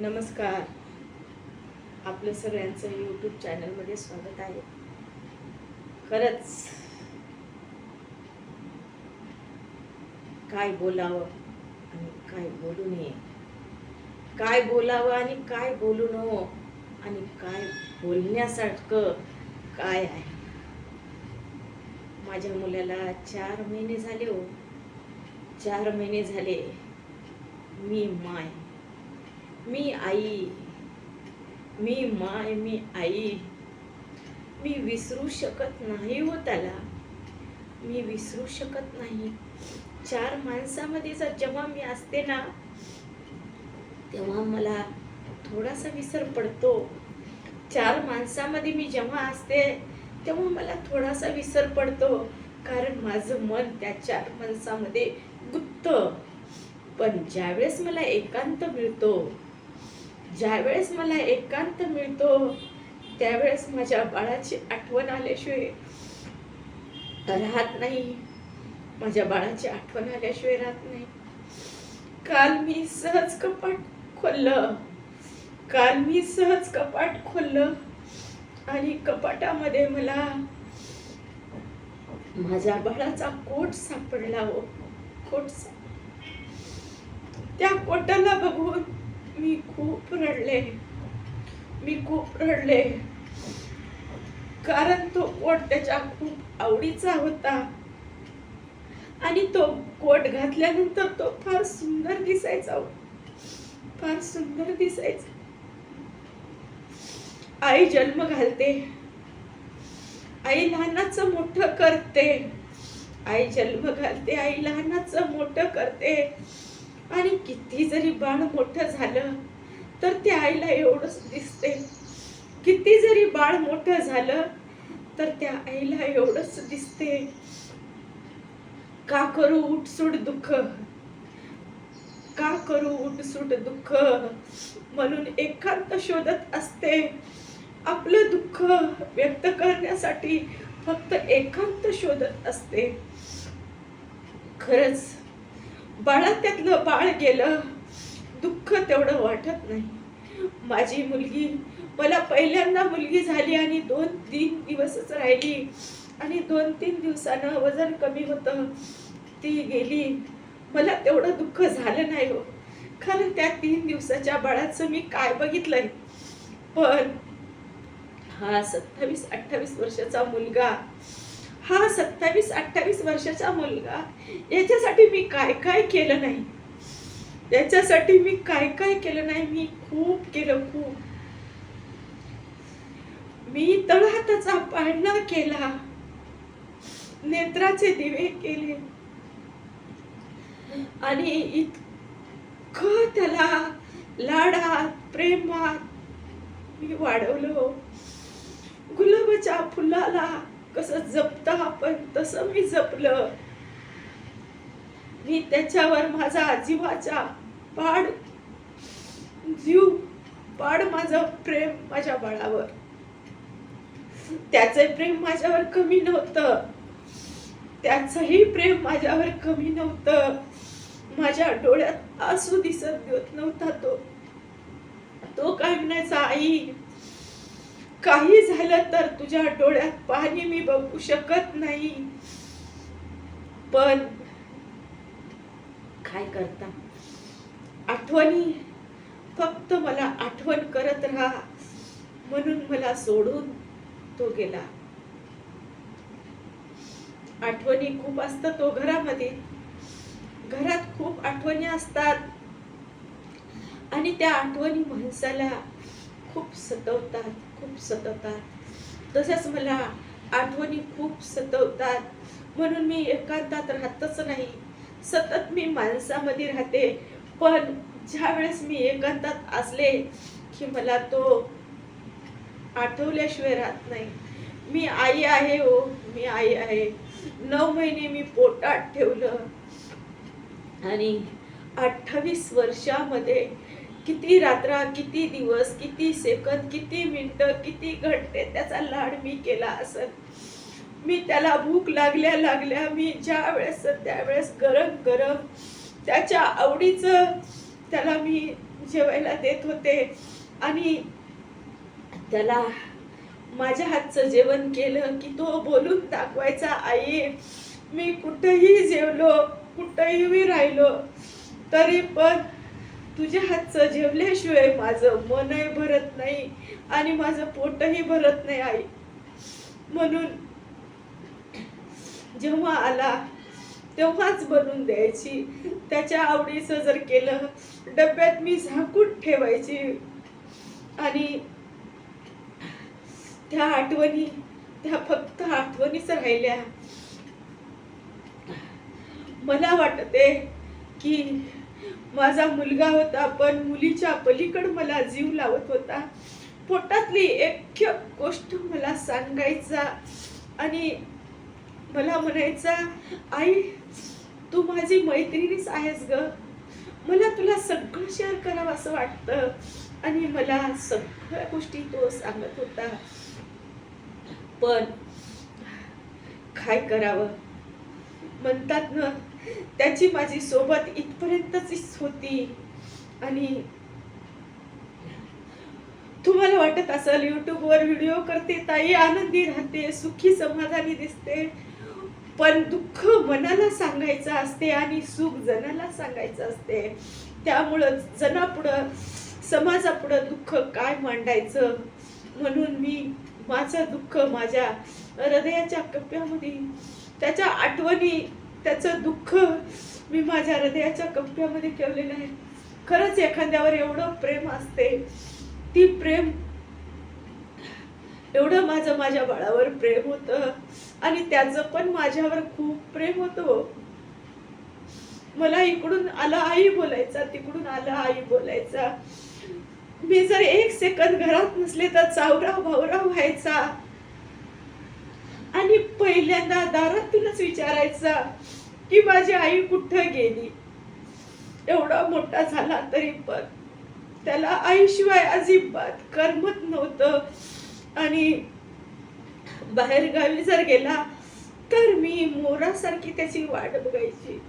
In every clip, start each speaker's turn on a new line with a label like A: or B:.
A: नमस्कार. आपलं सगळ्यांचं यूट्यूब चॅनलमध्ये स्वागत आहे. खरंच काय बोलावं आणि काय बोलू नये. काय बोलावं आणि काय बोलू नको आणि काय बोलण्यासारखं काय आहे? माझ्या मुलाला चार महिने झाले हो. चार महिने झाले. मी माय मी आई मी माय मी आई. मी विसरू शकत नाही हो त्याला. मी विसरू शकत नाही. चार माणसामध्ये जर जेव्हा मी असते ना तेव्हा मला थोडासा विसर पडतो. चार माणसामध्ये मी जेव्हा असते तेव्हा मला थोडासा विसर पडतो. कारण माझं मन त्या चार माणसामध्ये गुत्त पण ज्यावेळेस मला एकांत मिळतो ज्यावेळेस मला एकांत मिळतो त्यावेळेस माझ्या बाळाची आठवण आल्याशिवाय राहत नाही. माझ्या बाळाची आठवण आल्याशिवाय राहत नाही. काल मी सहज कपाट खोललं. काल मी सहज कपाट खोललं. आणि कपाटामध्ये मला माझ्या बाळाचा कोट सापडला हो. कोट साप- त्या कोटाला बघून मी खूप रडले. मी खूप रडले. कारण तो कोट त्याच्या खूप आवडीचा होता. आणि तो कोट घातल्यानंतर तो फार सुंदर दिसायचा हो. फार सुंदर दिसायचा. आई जन्म घालते. आई लहानाचं मोठं करते. आई जन्म घालते. आई लहानाचं मोठं करते. आणि किती जरी बाळ मोठं झालं तर त्या आईला एवढंच दिसते किती जरी बाळ मोठं झालं तर त्या आईला एवढंच दिसते का करू उठसूट दुःख? का करू उठसूट दुःख? म्हणून एकांत शोधत असते. आपलं दुःख व्यक्त करण्यासाठी फक्त एकांत शोधत असते. खरंच बाळात्यातलं बाळ गेलं दुःख तेवढं वाटत नाही. माझी मुलगी मला पहिल्यांदा मुलगी झाली आणि दोन तीन दिवसच राहिली. आणि दोन तीन दिवसानं वजन कमी होतं. ती गेली. मला तेवढं दुःख झालं नाही हो. कारण त्या तीन दिवसाच्या बाळाचं मी काय बघितलंय? पण हा सत्तावीस अठ्ठावीस वर्षाचा मुलगा हा सत्तावीस अठ्ठावीस वर्षाचा मुलगा. याच्यासाठी मी काय काय केलं नाही? याच्यासाठी मी काय काय केलं नाही? मी खूप केलं खूप. मी तळहाताचा पाळणा केला. नेत्राचे दिवे केले. आणि इतकं त्याला लाडात प्रेमात मी वाढवलं. गुलाबाच्या फुलाला कसं जपता आपण तसं मी जपलं. मी त्याच्यावर माझा आजीवाचा पाड जीव पाड माझं प्रेम माझ्या बाळावर. त्याचं प्रेम माझ्यावर कमी नव्हतं. त्याचंही प्रेम माझ्यावर कमी नव्हतं. माझ्या डोळ्यात आसू दिसत नव्हता तो. तो काय म्हणायचा आई काही झालं तर तुझ्या डोळ्यात पाणी मी बघू शकत नाही. पण काय करता? आठवणी फक्त मला आठवण करत राहा. म्हणून मला सोडून तो गेला. आठवणी खूप असतात तो घरामध्ये. घरात खूप आठवणी असतात. आणि त्या आठवणी माणसाला खूप सतवतात. खूप सतवतात तसेच मला आठवणी खूप सतवतात. म्हणून मी एकांतात राहतच नाही. सतत मी माणसामध्ये राहते. पण ज्या वेळेस मी एकांतात असले की मला तो आठवल्याशिवाय राहत नाही. मी आई आहे हो मी आई आहे. नऊ महिने मी पोटात ठेवलं. आणि अठ्ठावीस वर्षामध्ये किती रात्र किती दिवस किती सेकंद किती मिनटं किती घंटे त्याचा लाड मी केला असत मी त्याला भूक लागल्या लागल्या मी ज्या वेळेस त्यावेळेस गरम गरम त्याच्या आवडीचं त्याला मी जेवायला देत होते. आणि त्याला माझ्या हातचं जेवण केलं की तो बोलून दाखवायचा आई मी कुठंही जेवलो कुठंही मी राहिलो तरी पण तुझ्या हातचं जेवल्याशिवाय माझं मनही भरत नाही आणि माझं पोटही भरत नाही आई. म्हणून जेव्हा आला तेव्हाच बनवून द्यायची. त्याच्या आवडीचं जर केलं डब्यात मी झाकून ठेवायची. आणि त्या आठवणी त्या फक्त आठवणीच राहिल्या. मला वाटते की माझा मुलगा होता पण मुलीच्या पलीकड मला जीव लावत होता. पोटातली एक गोष्ट मला सांगायचा आणि मला म्हणायचा आई तू माझी मैत्रिणीच आहेस ग. मला तुला सगळं शेअर करावं असं वाटतं. आणि मला सगळ्या गोष्टी तो सांगत होता. पण काय करावं? म्हणतात ना त्याची माझी सोबत इथपर्यंतच होती. आणि तुम्हाला वाटत असेल युट्यूबवर व्हिडिओ करते ताई आनंदी राहते सुखी समाधानी दिसते. पण दुःख मनाला सांगायचं असते आणि सुख जनाला सांगायचं असते. त्यामुळं जनापुढं समाजापुढं दुःख काय मांडायचं? म्हणून मी माझं दुःख माझ्या हृदयाच्या कप्प्यामध्ये त्याच्या आठवणी त्याचं दुःख मी माझ्या हृदयाच्या कप्प्यामध्ये ठेवलेलं आहे. खरंच एखाद्यावर एवढं प्रेम असते ती प्रेम एवढं माझं माझ्या बाळावर प्रेम होतं आणि त्याचं पण माझ्यावर खूप प्रेम होतं हो. मला इकडून आला आई बोलायचा तिकडून आला आई बोलायचा. मी जर एक सेकंद घरात नसले तर चावरा भावरा व्हायचा. आणि पहिल्यांदा दारातूनच विचारायचा की माझी आई कुठं गेली? एवढा मोठा झाला तरी पण त्याला आईशिवाय अजिबात करमत नव्हतं. आणि बाहेर गावी जर गेला तर मी मोरासारखी त्याची वाट बघायची.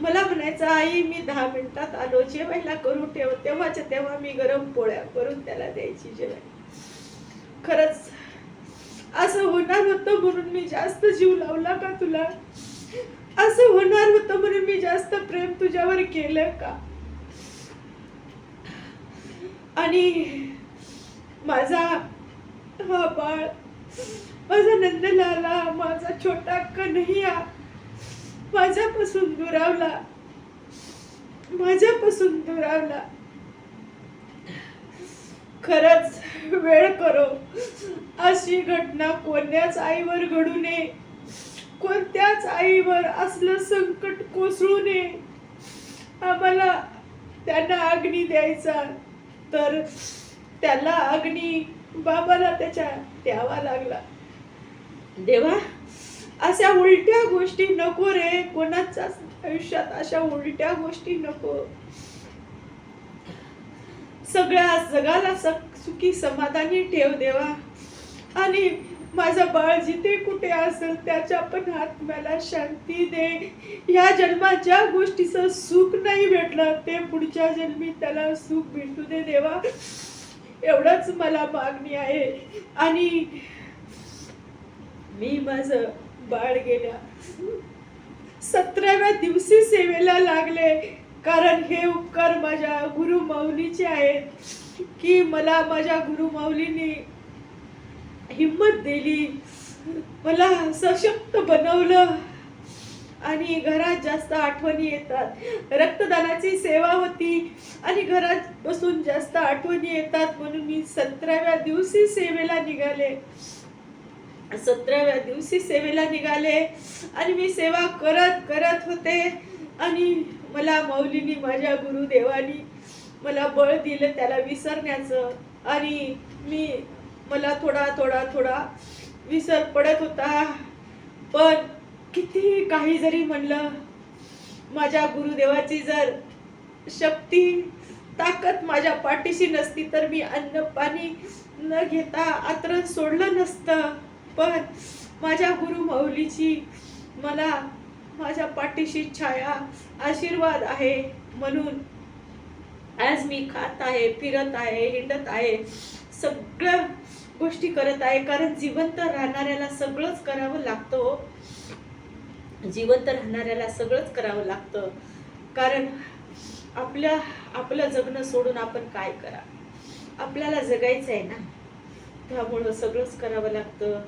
A: मला म्हणायचं आई मी दहा मिनिटात आलो. जेवायला करून ठेव. तेव्हाच्या तेव्हा मी गरम पोळ्या करून त्याला द्यायची जेवण. खरंच असं होणार होतं म्हणून मी जास्त जीव लावला का तुला? असं होणार होतं म्हणून मी जास्त प्रेम तुझ्यावर केलं का? आणि माझा हा बाळ माझा नंदलाला माझा छोटा कन्हैया माझ्यापासून दुरावला माझ्यापासून दुरावला. खरंच वेळ करो. अशी घटना कोणत्याच आईवर घडू नये. कोणत्याच आईवर असलं संकट कोसळू नये. आम्हाला त्यांना अग्नी द्यायचा. तर त्याला अग्नी बाबाला त्याच्या द्यावा लागला. देवा अशा उलट्या गोष्टी नको रे. कोणाच्याच आयुष्यात अशा उलट्या गोष्टी नको. सगळ्या जगाला सक- सुखी समाधानी ठेव देवा. आणि माझं बाळ जिथे कुठे असेल त्याच्या पण आत्म्याला शांती दे. ह्या जन्मात ज्या गोष्टीचं सुख नाही भेटलं ते पुढच्या जन्मी त्याला सुख भेटू दे देवा. एवढंच मला मागणी आहे. आणि मी माझं बाळ गेल्या सतराव्या दिवशी सेवेला लागले. कारण हे उपकार माझ्या गुरु माऊलीचे आहेत की मला माझ्या गुरु माऊलीने हिंमत दिली. मला सशक्त बनवलं. आणि घरात जास्त आठवणी येतात. रक्तदानाची सेवा होती. आणि घरात बसून जास्त आठवणी येतात म्हणून मी सतराव्या दिवशी सेवेला निघाले. सतराव्या दिवशी सेवेला निघाले. आणि मी सेवा करत करत होते. आणि मला माऊलीनी माझ्या गुरुदेवानी मला बळ दिलं त्याला विसरण्याचं. आणि मी मला थोडा थोडा थोडा विसर पडत होता. पण किती काही जरी म्हणलं माझ्या गुरुदेवाची जर शक्ती ताकद माझ्या पाठीशी नसती तर मी अन्न पाणी न घेता आतरण सोडलं नसतं. पण माझ्या गुरु माऊलीची मला माझ्या पाठीशी छाया आशीर्वाद आहे म्हणून. आज मी खात आहे फिरत आहे हिंडत आहे सगळ्या गोष्टी करत आहे कारण जिवंत राहणाऱ्याला सगळंच करावं लागतं हो. जिवंत राहणाऱ्याला सगळंच करावं लागतं. कारण आपल्या आपलं जगणं सोडून आपण काय करा? आपल्याला जगायचं आहे ना. त्यामुळं सगळंच करावं लागतं.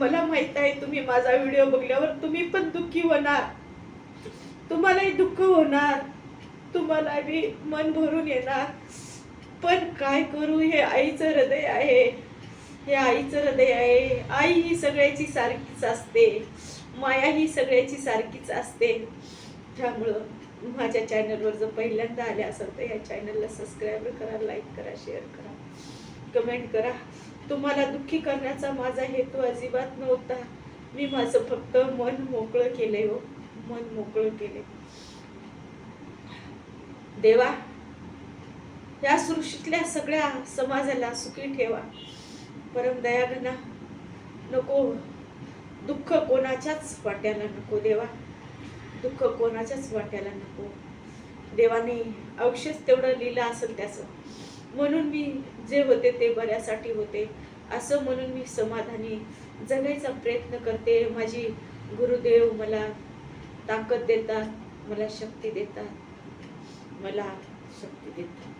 A: मला माहीत आहे तुम्ही माझा व्हिडिओ बघल्यावर तुम्ही पण दुःखी होणार. तुम्हालाही दुःख होणार. तुम्हाला बी मन भरून येणार. पण काय करू हे आईचं हृदय आहे. हे आईचं हृदय आहे. आई ही सगळ्याची सारखीच असते. माया ही सगळ्याची सारखीच असते. त्यामुळं माझ्या चॅनलवर जर पहिल्यांदा आले असेल तर या चॅनलला सबस्क्राईब करा लाईक करा शेअर करा. कमेंट करा. तुम्हाला दुःखी करण्याचा माझा हेतू अजिबात नव्हता. मी माझं फक्त मन मोकळं केले हो. मन मोकळं केले देवा या सृष्टीतल्या सगळ्या समाजाला सुखी ठेवा. परम दयाघना नको. दुःख कोणाच्याच वाट्याला नको देवा. दुःख कोणाच्याच वाट्याला नको. देवाने अवश्यच तेवढं लिहिलं असेल त्याचं. म्हणून मी जे होते ते बऱ्यासाठी होते. असं म्हणून मी समाधानी जगायचा प्रयत्न करते. माझी गुरुदेव मला ताकद देतात मला शक्ती देतात मला शक्ती देतात.